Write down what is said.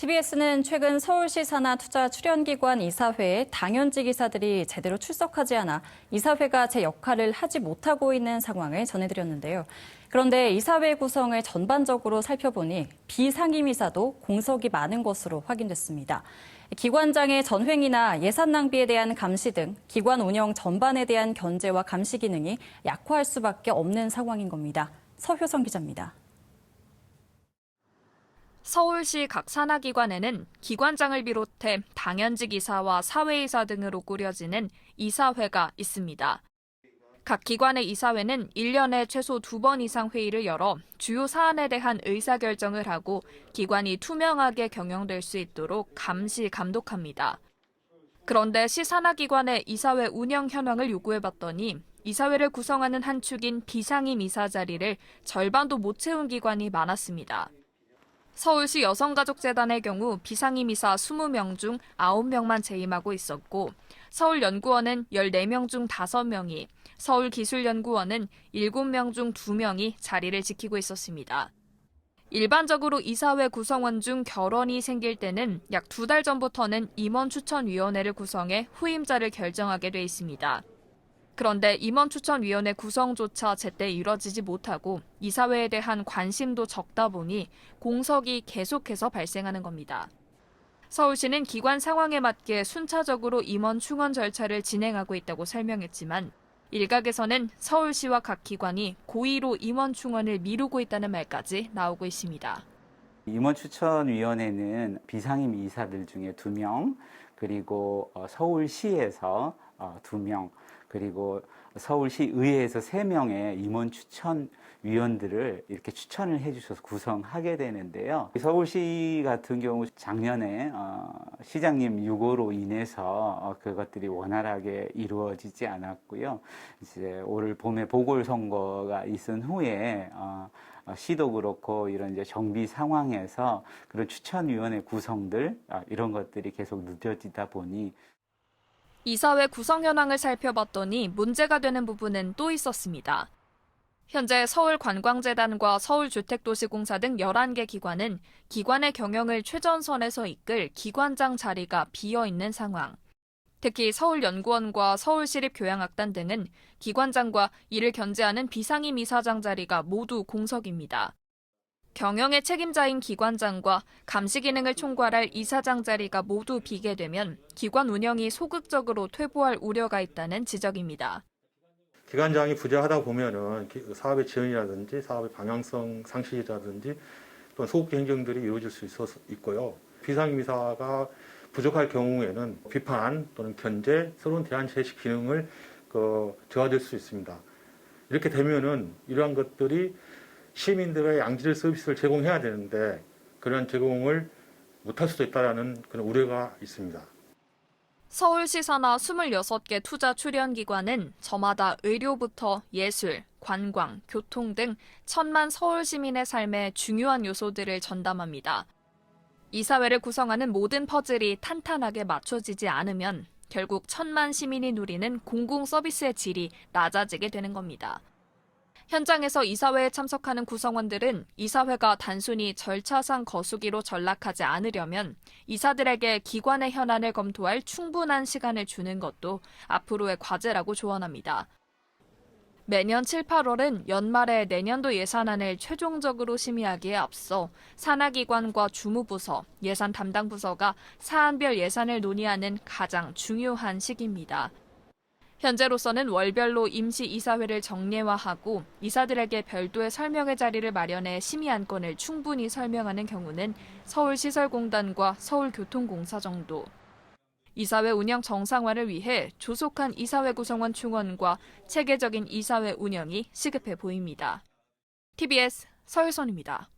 TBS는 최근 서울시 산하 투자 출연기관 이사회에 당연직 이사들이 제대로 출석하지 않아 이사회가 제 역할을 하지 못하고 있는 상황을 전해드렸는데요. 그런데 이사회 구성을 전반적으로 살펴보니 비상임 이사도 공석이 많은 것으로 확인됐습니다. 기관장의 전횡이나 예산 낭비에 대한 감시 등 기관 운영 전반에 대한 견제와 감시 기능이 약화할 수밖에 없는 상황인 겁니다. 서효성 기자입니다. 서울시 각 산하기관에는 기관장을 비롯해 당연직 이사와 사회이사 등으로 꾸려지는 이사회가 있습니다. 각 기관의 이사회는 1년에 최소 두번 이상 회의를 열어 주요 사안에 대한 의사결정을 하고 기관이 투명하게 경영될 수 있도록 감시, 감독합니다. 그런데 시 산하기관의 이사회 운영 현황을 요구해봤더니 이사회를 구성하는 한 축인 비상임 이사 자리를 절반도 못 채운 기관이 많았습니다. 서울시 여성가족재단의 경우 비상임이사 20명 중 9명만 재임하고 있었고 서울연구원은 14명 중 5명이, 서울기술연구원은 7명 중 2명이 자리를 지키고 있었습니다. 일반적으로 이사회 구성원 중 결혼이 생길 때는 약 두 달 전부터는 임원 추천위원회를 구성해 후임자를 결정하게 돼 있습니다. 그런데 임원 추천위원회 구성조차 제때 이뤄지지 못하고 이사회에 대한 관심도 적다 보니 공석이 계속해서 발생하는 겁니다. 서울시는 기관 상황에 맞게 순차적으로 임원 충원 절차를 진행하고 있다고 설명했지만 일각에서는 서울시와 각 기관이 고의로 임원 충원을 미루고 있다는 말까지 나오고 있습니다. 임원 추천위원회는 비상임 이사들 중에 두 명, 그리고 어, 서울시에서 어, 두 명, 그리고 서울시 의회에서 세 명의 임원 추천 위원들을 이렇게 추천을 해주셔서 구성하게 되는데요. 서울시 같은 경우 작년에 어, 시장님 유고로 인해서 어, 그것들이 원활하게 이루어지지 않았고요. 이제 올 봄에 보궐선거가 있은 후에 어, 어, 시도 그렇고 이런 이제 정비 상황에서 그런 추천위원회 구성들 아, 이런 것들이 계속 늦어지다 보니 이사회 구성 현황을 살펴봤더니 문제가 되는 부분은 또 있었습니다. 현재 서울관광재단과 서울주택도시공사 등 11개 기관은 기관의 경영을 최전선에서 이끌 기관장 자리가 비어 있는 상황. 특히 서울연구원과 서울시립교향악단 등은 기관장과 이를 견제하는 비상임 이사장 자리가 모두 공석입니다. 경영의 책임자인 기관장과 감시 기능을 총괄할 이사장 자리가 모두 비게 되면 기관 운영이 소극적으로 퇴보할 우려가 있다는 지적입니다. 기관장이 부재하다 보면은 기- 사업의 지연이라든지 사업의 방향성 상실이라든지 또는 소극 행정들이 이루어질 수 있어 있고요. 비상임이사가 부족할 경우에는 비판 또는 견제, 새로운 대안 제시 기능을 그 저하될 수 있습니다. 이렇게 되면은 이러한 것들이 시민들의 양질 서비스를 제공해야 되는데 그런 제공을 못할 수도 있다라는 그런 우려가 있습니다. 서울시 산하 26개 투자 출연 기관은 저마다 의료부터 예술, 관광, 교통 등 천만 서울 시민의 삶에 중요한 요소들을 전담합니다. 이사회를 구성하는 모든 퍼즐이 탄탄하게 맞춰지지 않으면 결국 천만 시민이 누리는 공공 서비스의 질이 낮아지게 되는 겁니다. 현장에서 이사회에 참석하는 구성원들은 이사회가 단순히 절차상 거수기로 전락하지 않으려면 이사들에게 기관의 현안을 검토할 충분한 시간을 주는 것도 앞으로의 과제라고 조언합니다. 매년 7, 8월은 연말에 내년도 예산안을 최종적으로 심의하기에 앞서 산하기관과 주무부서, 예산 담당 부서가 사안별 예산을 논의하는 가장 중요한 시기입니다. 현재로서는 월별로 임시 이사회를 정례화하고 이사들에게 별도의 설명회 자리를 마련해 심의 안건을 충분히 설명하는 경우는 서울시설공단과 서울교통공사 정도. 이사회 운영 정상화를 위해 조속한 이사회 구성원 충원과 체계적인 이사회 운영이 시급해 보입니다. TBS 서유선입니다.